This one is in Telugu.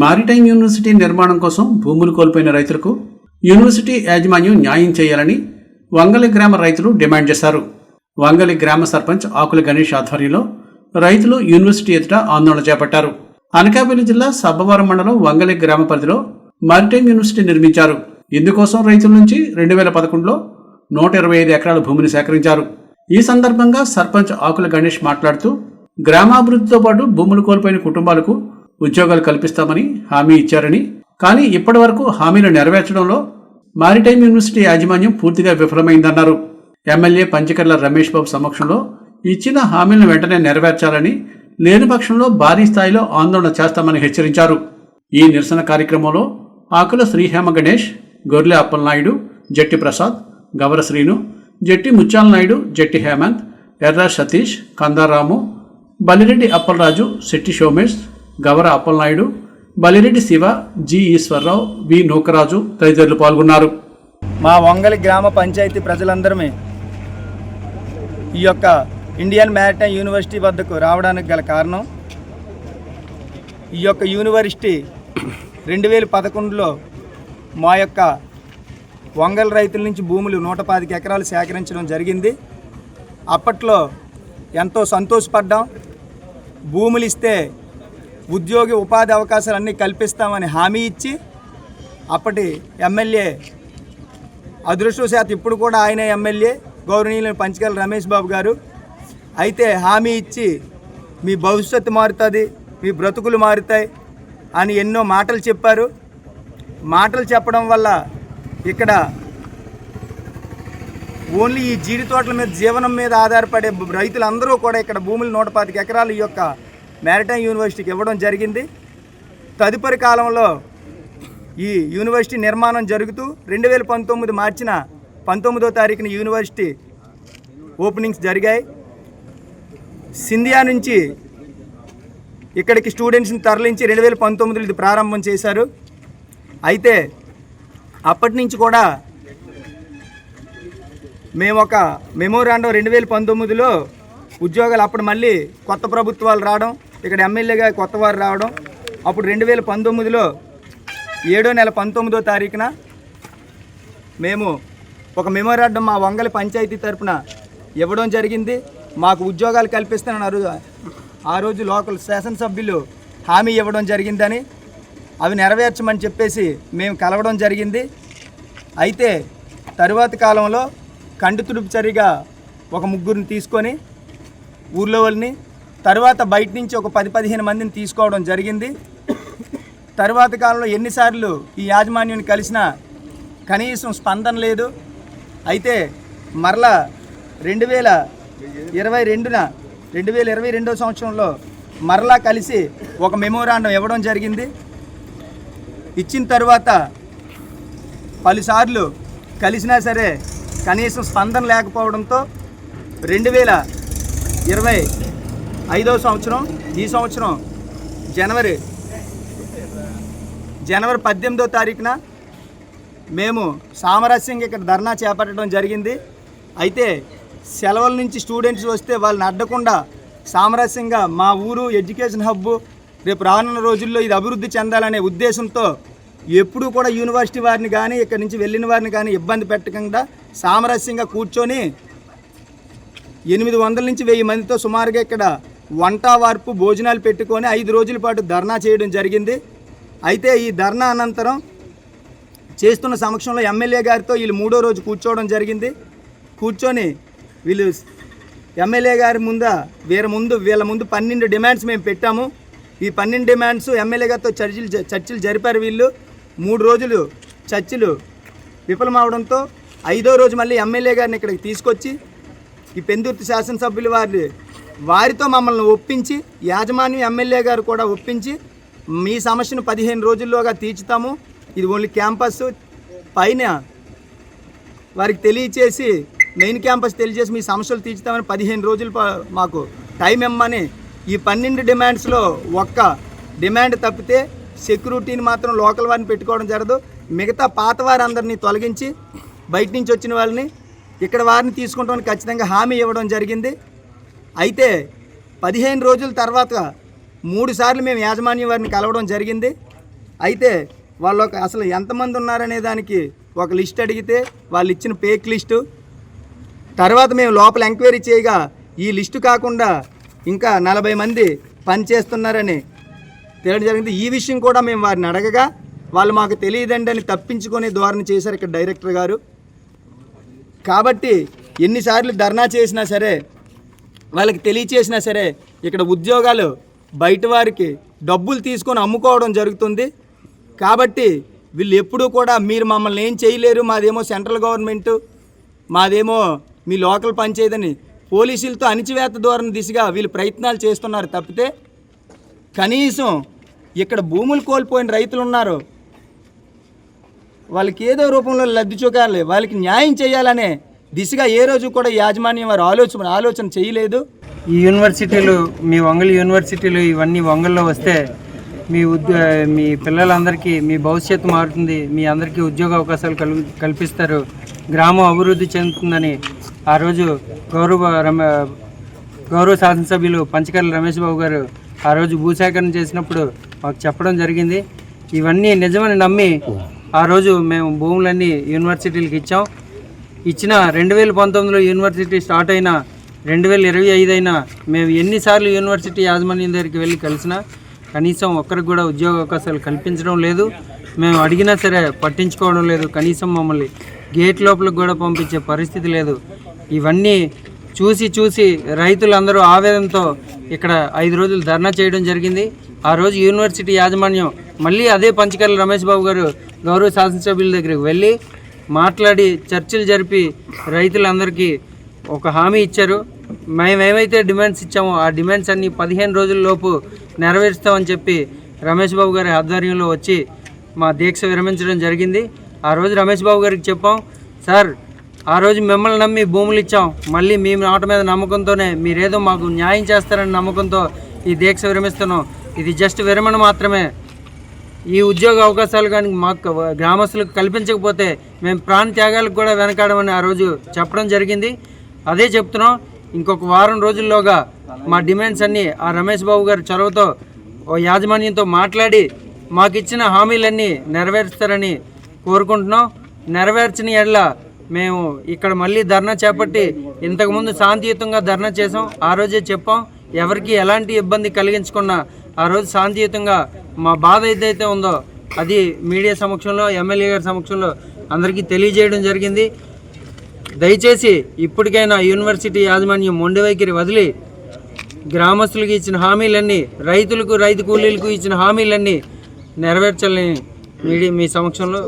Maritime university నిర్మాణం కోసం భూములు కోల్పోయిన రైతులకు యూనివర్సిటీ యాజమాన్యం న్యాయం చేయాలని వంగలి గ్రామ రైతులు డిమాండ్ చేశారు. వంగలి గ్రామ సర్పంచ్ ఆకుల గణేష్ ఆధ్వర్యంలో రైతులు యూనివర్సిటీ ఎదుట ఆందోళన చేపట్టారు. అనకాపల్లి జిల్లా సబ్బవరం మండలం వంగలి గ్రామ పరిధిలో మారిటైమ్ యూనివర్సిటీ నిర్మించారు. ఇందుకోసం రైతుల నుంచి రెండు వేల పదకొండులో నూట ఇరవై ఐదు ఎకరాల భూమిని సేకరించారు. ఈ సందర్భంగా సర్పంచ్ ఆకుల గణేష్ మాట్లాడుతూ గ్రామాభివృద్ధితో పాటు భూములు కోల్పోయిన కుటుంబాలకు ఉద్యోగాలు కల్పిస్తామని హామీ ఇచ్చారని. కానీ ఇప్పటి వరకు హామీలు నెరవేర్చడంలో మారిటైమ్ యూనివర్సిటీ యాజమాన్యం పూర్తిగా విఫలమైందన్నారు. ఎమ్మెల్యే పంచకర్ల రమేష్ బాబు సమక్షంలో ఇచ్చిన హామీలను వెంటనే నెరవేర్చాలని లేని పక్షంలో భారీ స్థాయిలో ఆందోళన చేస్తామని హెచ్చరించారు. ఈ నిరసన కార్యక్రమంలో ఆకుల శ్రీహేమ గణేష్ గొర్రె అప్పలనాయుడు జట్టి ప్రసాద్ గవర శ్రీను జట్టి ముత్యాల నాయుడు జట్టి హేమంత్ ఎర్ర సతీష్ కందారాము బలిరెడ్డి అప్పలరాజు శెట్టి సోమేష్ గవర అప్పలనాయుడు బలిరెడ్డి శివ జి ఈశ్వరరావు వి నూకరాజు తదితరులు పాల్గొన్నారు. మా వంగలి గ్రామ పంచాయతీ ప్రజలందరమే ఈ యొక్క ఇండియన్ మ్యారిటైమ్ యూనివర్సిటీ వద్దకు రావడానికి గల కారణం ఈ యొక్క యూనివర్సిటీ రెండు వేల పదకొండులో మా యొక్క వంగల్ రైతుల నుంచి భూములు నూట పాతిక ఎకరాలు సేకరించడం జరిగింది. అప్పట్లో ఎంతో సంతోషపడ్డాం. భూములు ఇస్తే ఉద్యోగి ఉపాధి అవకాశాలు అన్నీ కల్పిస్తామని హామీ ఇచ్చి అప్పటి ఎమ్మెల్యే అదృష్టవశాత్ ఇప్పుడు కూడా ఆయన ఎమ్మెల్యే. గౌరవనీయులు పంచగల రమేష్ బాబు గారు. అయితే హామీ ఇచ్చి మీ భవిష్యత్తు మారుతుంది మీ బ్రతుకులు మారుతాయి అని ఎన్నో మాటలు చెప్పారు. మాటలు చెప్పడం వల్ల ఇక్కడ ఓన్లీ ఈ జీడి తోటల మీద జీవనం మీద ఆధారపడే రైతులందరూ కూడా ఇక్కడ భూములు నూట పాతిక ఎకరాలు ఈ యొక్క మ్యారిటైమ్ యూనివర్సిటీకి ఇవ్వడం జరిగింది. తదుపరి కాలంలో ఈ యూనివర్సిటీ నిర్మాణం జరుగుతూ రెండు వేల పంతొమ్మిది మార్చిన పంతొమ్మిదో తారీఖున యూనివర్సిటీ ఓపెనింగ్స్ జరిగాయి. సింధియా నుంచి ఇక్కడికి స్టూడెంట్స్ని తరలించి రెండు వేల పంతొమ్మిదిలో ఇది ప్రారంభం చేశారు. అయితే అప్పటి నుంచి కూడా మేము ఒక మెమోరాండం రెండు వేల పంతొమ్మిదిలో ఉద్యోగాలు అప్పుడు మళ్ళీ కొత్త ప్రభుత్వాలు రావడం ఇక్కడ ఎమ్మెల్యేగా కొత్త వారు రావడం అప్పుడు రెండు వేల పంతొమ్మిదిలో ఏడో నెల పంతొమ్మిదో తారీఖున మేము ఒక మెమోరాండం మా వంగలి పంచాయతీ తరపున ఇవ్వడం జరిగింది. మాకు ఉద్యోగాలు కల్పిస్తానని అరు ఆ రోజు లోకల్ శాసనసభ్యులు హామీ ఇవ్వడం జరిగిందని అవి నెరవేర్చమని చెప్పేసి మేము కలవడం జరిగింది. అయితే తరువాతి కాలంలో కంటి తుడుపు చరిగా ఒక ముగ్గురిని తీసుకొని ఊర్లో వాళ్ళని తర్వాత బయట నుంచి ఒక పది పదిహేను మందిని తీసుకోవడం జరిగింది. తరువాత కాలంలో ఎన్నిసార్లు ఈ యాజమాన్యుని కలిసినా కనీసం స్పందన లేదు. అయితే మరలా రెండు వేల ఇరవై రెండున రెండు వేల ఇరవై రెండో సంవత్సరంలో మరలా కలిసి ఒక మెమోరాండం ఇవ్వడం జరిగింది. ఇచ్చిన తర్వాత పలుసార్లు కలిసినా సరే కనీసం స్పందన లేకపోవడంతో రెండు వేల ఇరవై ఐదవ సంవత్సరం ఈ సంవత్సరం జనవరి జనవరి పద్దెనిమిదో తారీఖున మేము సామరస్యంగా ఇక్కడ ధర్నా చేపట్టడం జరిగింది. అయితే సెలవుల నుంచి స్టూడెంట్స్ వస్తే వాళ్ళని అడ్డకుండా సామరస్యంగా మా ఊరు ఎడ్యుకేషన్ హబ్బు రేపు రానున్న రోజుల్లో ఇది అభివృద్ధి చెందాలనే ఉద్దేశంతో ఎప్పుడూ కూడా యూనివర్సిటీ వారిని కానీ ఇక్కడ నుంచి వెళ్ళిన వారిని కానీ ఇబ్బంది పెట్టకుండా సామరస్యంగా కూర్చొని ఎనిమిది వందల నుంచి వెయ్యి మందితో సుమారుగా ఇక్కడ వంట వార్పు భోజనాలు పెట్టుకొని ఐదు రోజుల పాటు ధర్నా చేయడం జరిగింది. అయితే ఈ ధర్నా అనంతరం చేస్తున్న సమక్షంలో ఎమ్మెల్యే గారితో వీళ్ళు మూడో రోజు కూర్చోవడం జరిగింది. కూర్చొని వీళ్ళు ఎమ్మెల్యే గారి ముంద వీళ్ళ ముందు వీళ్ళ ముందు పన్నెండు డిమాండ్స్ మేము పెట్టాము. ఈ పన్నెండు డిమాండ్స్ ఎమ్మెల్యే గారితో చర్చలు చర్చలు జరిపారు వీళ్ళు. మూడు రోజులు చర్చలు విఫలమవడంతో ఐదో రోజు మళ్ళీ ఎమ్మెల్యే గారిని ఇక్కడికి తీసుకొచ్చి ఈ పెందుర్తి శాసనసభ్యులు వారి వారితో మమ్మల్ని ఒప్పించి యాజమాన్యం ఎమ్మెల్యే గారు కూడా ఒప్పించి మీ సమస్యను పదిహేను రోజుల్లోగా తీర్చుతాము. ఇది ఓన్లీ క్యాంపస్. పైన వారికి తెలియచేసి మెయిన్ క్యాంపస్ తెలియజేసి మీ సమస్యలు తీర్చుతామని పదిహేను రోజులు మాకు టైం ఇమ్మని ఈ పన్నెండు డిమాండ్స్లో ఒక్క డిమాండ్ తప్పితే సెక్యూరిటీని మాత్రం లోకల్ వారిని పెట్టుకోవడం జరగదు. మిగతా పాత వారందరినీ తొలగించి బయట నుంచి వచ్చిన వాళ్ళని ఇక్కడ వారిని తీసుకుంటామని ఖచ్చితంగా హామీ ఇవ్వడం జరిగింది. అయితే పదిహేను రోజుల తర్వాత మూడుసార్లు మేము యాజమాన్యం వారిని కలవడం జరిగింది. అయితే వాళ్ళు అసలు ఎంతమంది ఉన్నారనే దానికి ఒక లిస్ట్ అడిగితే వాళ్ళు ఇచ్చిన పేక్ లిస్టు. తర్వాత మేము లోపల ఎంక్వైరీ చేయగా ఈ లిస్టు కాకుండా ఇంకా నలభై మంది పనిచేస్తున్నారని తెలియడం జరిగింది. ఈ విషయం కూడా మేము వారిని అడగగా వాళ్ళు మాకు తెలియదండి అని తప్పించుకొని ధోరణి చేశారు ఇక్కడ డైరెక్టర్ గారు. కాబట్టి ఎన్నిసార్లు ధర్నా చేసినా సరే వాళ్ళకి తెలియచేసినా సరే ఇక్కడ ఉద్యోగాలు బయట వారికి డబ్బులు తీసుకొని అమ్ముకోవడం జరుగుతుంది. కాబట్టి వీళ్ళు ఎప్పుడూ కూడా మీరు మమ్మల్ని ఏం చేయలేరు మాదేమో సెంట్రల్ గవర్నమెంట్ మాదేమో మీ లోకల్ పనిచేయదని పోలీసులతో అణిచివేత ధోరణ దిశగా వీళ్ళు ప్రయత్నాలు చేస్తున్నారు తప్పితే కనీసం ఇక్కడ భూములు కోల్పోయిన రైతులు ఉన్నారు. వాళ్ళకి ఏదో రూపంలో లబ్ధి చూకాలి వాళ్ళకి న్యాయం చేయాలనే దిశగా ఏ రోజు కూడా యాజమాన్యం వారు ఆలోచన ఆలోచన చేయలేదు? ఈ యూనివర్సిటీలు మీ వంగలు యూనివర్సిటీలు ఇవన్నీ వంగల్లో వస్తే మీ ఉద్యో మీ పిల్లలందరికీ మీ భవిష్యత్తు మారుతుంది మీ అందరికీ ఉద్యోగ అవకాశాలు కల్ కల్పిస్తారు గ్రామం అభివృద్ధి చెందుతుందని ఆ రోజు గౌరవ రమ గౌరవ శాసనసభ్యులు పంచకర్ల రమేష్ బాబు గారు ఆ రోజు భూసేకరణ చేసినప్పుడు మాకు చెప్పడం జరిగింది. ఇవన్నీ నిజమని నమ్మి ఆ రోజు మేము భూములన్నీ యూనివర్సిటీలకు ఇచ్చాం. ఇచ్చిన రెండు వేల పంతొమ్మిదిలో యూనివర్సిటీ స్టార్ట్ అయినా రెండు వేల ఇరవై ఐదు అయినా మేము ఎన్నిసార్లు యూనివర్సిటీ యాజమాన్యం దగ్గరికి వెళ్ళి కలిసినా కనీసం ఒక్కరికి కూడా ఉద్యోగ అవకాశాలు కల్పించడం లేదు. మేము అడిగినా సరే పట్టించుకోవడం లేదు. కనీసం మమ్మల్ని గేట్ లోపలికి కూడా పంపించే పరిస్థితి లేదు. ఇవన్నీ చూసి చూసి రైతులందరూ ఆవేదనతో ఇక్కడ ఐదు రోజులు ధర్నా చేయడం జరిగింది. ఆ రోజు యూనివర్సిటీ యాజమాన్యం మళ్ళీ అదే పంచకర్ల రమేష్ బాబు గారు గౌరవ శాసనసభ్యుల దగ్గరికి వెళ్ళి మాట్లాడి చర్చలు జరిపి రైతులందరికీ ఒక హామీ ఇచ్చారు. మేమేమైతే డిమాండ్స్ ఇచ్చామో ఆ డిమాండ్స్ అన్ని పదిహేను రోజుల్లోపు నెరవేరుస్తామని చెప్పి రమేష్ బాబు గారి ఆధ్వర్యంలో వచ్చి మా దీక్ష విరమించడం జరిగింది. ఆ రోజు రమేష్ బాబు గారికి చెప్పాం సార్ ఆ రోజు మిమ్మల్ని నమ్మి భూములు ఇచ్చాం. మళ్ళీ మీ మాట మీద నమ్మకంతోనే మీరేదో మాకు న్యాయం చేస్తారని నమ్మకంతో ఈ దీక్ష విరమిస్తున్నాం. ఇది జస్ట్ విరమణ మాత్రమే. ఈ ఉద్యోగ అవకాశాలు కానీ మాకు గ్రామస్తులకు కల్పించకపోతే మేము ప్రాణ త్యాగాలకు కూడా వెనకాడమని ఆ రోజు చెప్పడం జరిగింది. అదే చెప్తున్నాం. ఇంకొక వారం రోజుల్లోగా మా డిమాండ్స్ అన్నీ ఆ రమేష్ బాబు గారి చొరవతో ఓ యాజమాన్యంతో మాట్లాడి మాకు ఇచ్చిన హామీలన్నీ నెరవేరుస్తారని కోరుకుంటున్నాం. నెరవేర్చిన ఎడల మేము ఇక్కడ మళ్ళీ ధర్నా చేపట్టి ఇంతకుముందు శాంతియుతంగా ధర్నా చేసాం ఆ రోజే చెప్పాం. ఎవరికి ఎలాంటి ఇబ్బంది కలిగించకుండా ఆ రోజు శాంతియుతంగా మా బాధ ఏదైతే ఉందో అది మీడియా సమక్షంలో ఎమ్మెల్యే గారి సమక్షంలో అందరికీ తెలియజేయడం జరిగింది. దయచేసి ఇప్పటికైనా యూనివర్సిటీ యాజమాన్యం మొండి వైఖరి వదిలి గ్రామస్తులకు ఇచ్చిన హామీలన్నీ రైతులకు రైతు కూలీలకు ఇచ్చిన హామీలన్నీ నెరవేర్చాలని మీడియా మీ సమక్షంలో